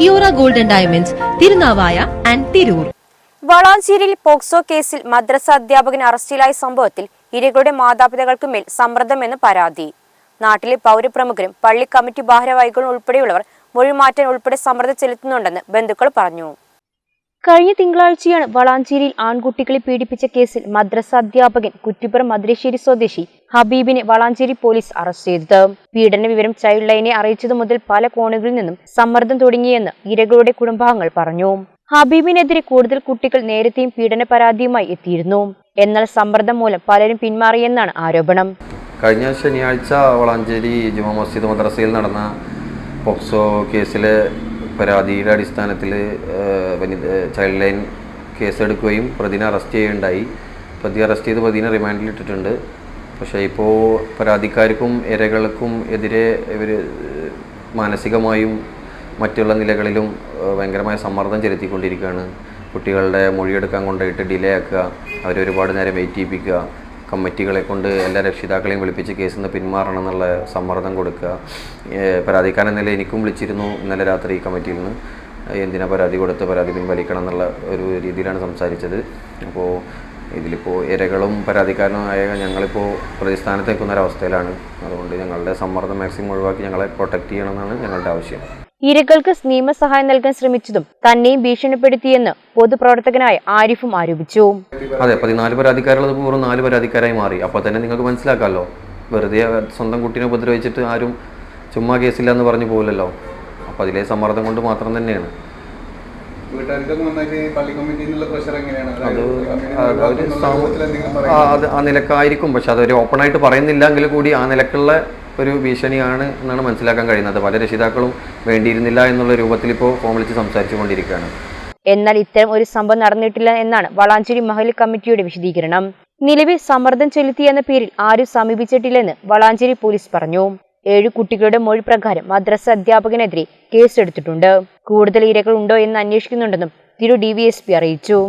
Kiora golden diamonds Tirunavaya and Tirur. വളാഞ്ചേരിയിൽ POCSO കേസിൽ മദ്രസ അധ്യാപകൻ അറസ്റ്റിലായ സംഭവത്തിൽ ഇരകളുടെ മാതാപിതാക്കൾക്ക് മേൽ സമ്മർദ്ദമെന്ന് പരാതി. നാട്ടിലെ പൗരപ്രമുഖരും പള്ളി കമ്മിറ്റി ഭാരവാഹികളും ഉൾപ്പെടെയുള്ളവർ മൊഴിമാറ്റാൻ ഉൾപ്പെടെ സമ്മർദ്ദം ചെലുത്തുന്നുണ്ടെന്ന് ബന്ധുക്കൾ പറഞ്ഞു. കഴിഞ്ഞ തിങ്കളാഴ്ചയാണ് വളാഞ്ചേരിയിൽ ആൺകുട്ടികളെ പീഡിപ്പിച്ച കേസിൽ മദ്രസ അധ്യാപകൻ കുറ്റിപ്പുറം മദ്രശ്ശേരി സ്വദേശി ഹബീബിനെ വളാഞ്ചേരി പോലീസ് അറസ്റ്റ് ചെയ്തത് പീഡന വിവരം ചൈൽഡ് ലൈനെ അറിയിച്ചതു മുതൽ പല കോണുകളിൽ നിന്നും സമ്മർദ്ദം തുടങ്ങിയെന്ന് ഇരകളുടെ കുടുംബാംഗങ്ങൾ പറഞ്ഞു. ഹബീബിനെതിരെ കൂടുതൽ കുട്ടികൾ നേരത്തെയും പീഡന പരാതിയുമായി എത്തിയിരുന്നു. എന്നാൽ സമ്മർദ്ദം മൂലം പലരും പിന്മാറിയെന്നാണ് ആരോപണം. കഴിഞ്ഞ ശനിയാഴ്ച വളാഞ്ചേരി ജുമാ മസ്ജിദ് മദ്രസയിൽ നടന്ന പോക്സോ കേസിലെ പരാതിയുടെ അടിസ്ഥാനത്തിൽ ചൈൽഡ് ലൈൻ കേസെടുക്കുകയും പ്രതിനെ അറസ്റ്റ് ചെയ്യുകയുണ്ടായി. പ്രതി അറസ്റ്റ് ചെയ്ത് പ്രതിനെ റിമാൻഡിലിട്ടിട്ടുണ്ട് പക്ഷേ ഇപ്പോൾ പരാതിക്കാർക്കും ഇരകൾക്കും എതിരെ ഇവർ മാനസികമായും മറ്റുള്ള നിലകളിലും ഭയങ്കരമായ സമ്മർദ്ദം ചെലുത്തിക്കൊണ്ടിരിക്കുകയാണ്. കുട്ടികളുടെ മൊഴിയെടുക്കാൻ കൊണ്ടുപോയിട്ട് ഡിലേ ആക്കുക അവരെ ഒരുപാട് നേരം വെയിറ്റ് ചെയ്യിപ്പിക്കുക കമ്മിറ്റികളെ കൊണ്ട് എല്ലാ രക്ഷിതാക്കളെയും വിളിപ്പിച്ച് കേസിൽ നിന്ന് പിന്മാറണം എന്നുള്ള സമ്മർദ്ദം കൊടുക്കുക. പരാതിക്കാരൻ നില എനിക്കും വിളിച്ചിരുന്നു ഇന്നലെ രാത്രി ഈ കമ്മിറ്റിയിൽ നിന്ന്. എന്തിനാ പരാതി കൊടുത്ത് പരാതി പിൻവലിക്കണം എന്നുള്ള ഒരു രീതിയിലാണ് സംസാരിച്ചത്. അപ്പോൾ ഇതിലിപ്പോൾ ഇരകളും പരാതിക്കാരനുമായ ഞങ്ങളിപ്പോൾ പ്രതിസ്ഥാനത്തേക്കുന്ന ഒരവസ്ഥയിലാണ്. അതുകൊണ്ട് ഞങ്ങളുടെ സമ്മർദ്ദം മാക്സിമം ഒഴിവാക്കി ഞങ്ങളെ പ്രൊട്ടക്റ്റ് ചെയ്യണമെന്നാണ് ഞങ്ങളുടെ ആവശ്യം. ഇരകൾക്ക് നിയമസഹായം നൽകാൻ ശ്രമിച്ചതും തന്നെയും ഭീഷണിപ്പെടുത്തിയെന്ന് പൊതുപ്രവർത്തകനായ ആരിഫും ആരോപിച്ചു. അതെ പതിനാല് പരാതിക്കാരുള്ളത് പൂർവം നാല് പരാതിക്കാരായി മാറി. അപ്പോൾ തന്നെ നിങ്ങൾക്ക് മനസ്സിലാക്കാമല്ലോ. വെറുതെ സ്വന്തം കുട്ടീനെ ഉപദ്രവിച്ചിട്ട് ആരും ചുമ്മാ കേസില്ല എന്ന് പറഞ്ഞു പോകില്ലല്ലോ അപ്പോൾ അതിലെ സമ്മർദ്ദം കൊണ്ട് മാത്രം തന്നെയാണ്. അത് ആ- നിലക്കായിരിക്കും. പക്ഷെ അതൊരു ഓപ്പണായിട്ട് പറയുന്നില്ല എങ്കിൽ കൂടി ആ നിലക്കുള്ള ഒരു ഭീഷണിയാണ് എന്നാണ് മനസ്സിലാക്കാൻ കഴിയുന്നത്. പല രക്ഷിതാക്കളും വേണ്ടിയിരുന്നില്ല എന്നുള്ള രൂപത്തിൽ ഇപ്പോൾ ഫോം വിളിച്ച് സംസാരിച്ചു കൊണ്ടിരിക്കുകയാണ് എന്നാൽ ഇത്തരം ഒരു സംഭവം നടന്നിട്ടില്ല എന്നാണ് വളാഞ്ചേരി മഹൽ കമ്മിറ്റിയുടെ വിശദീകരണം. നിലവിൽ സമ്മർദ്ദം ചെലുത്തി എന്ന പേരിൽ ആരും സമീപിച്ചിട്ടില്ലെന്ന് വളാഞ്ചേരി പോലീസ് പറഞ്ഞു. ഏഴ് കുട്ടികളുടെ മൊഴി പ്രകാരം മദ്രസ അധ്യാപകനെതിരെ കേസെടുത്തിട്ടുണ്ട്. കൂടുതൽ ഇരകൾ ഉണ്ടോ എന്ന് അന്വേഷിക്കുന്നുണ്ടെന്നും തിരു ഡി അറിയിച്ചു.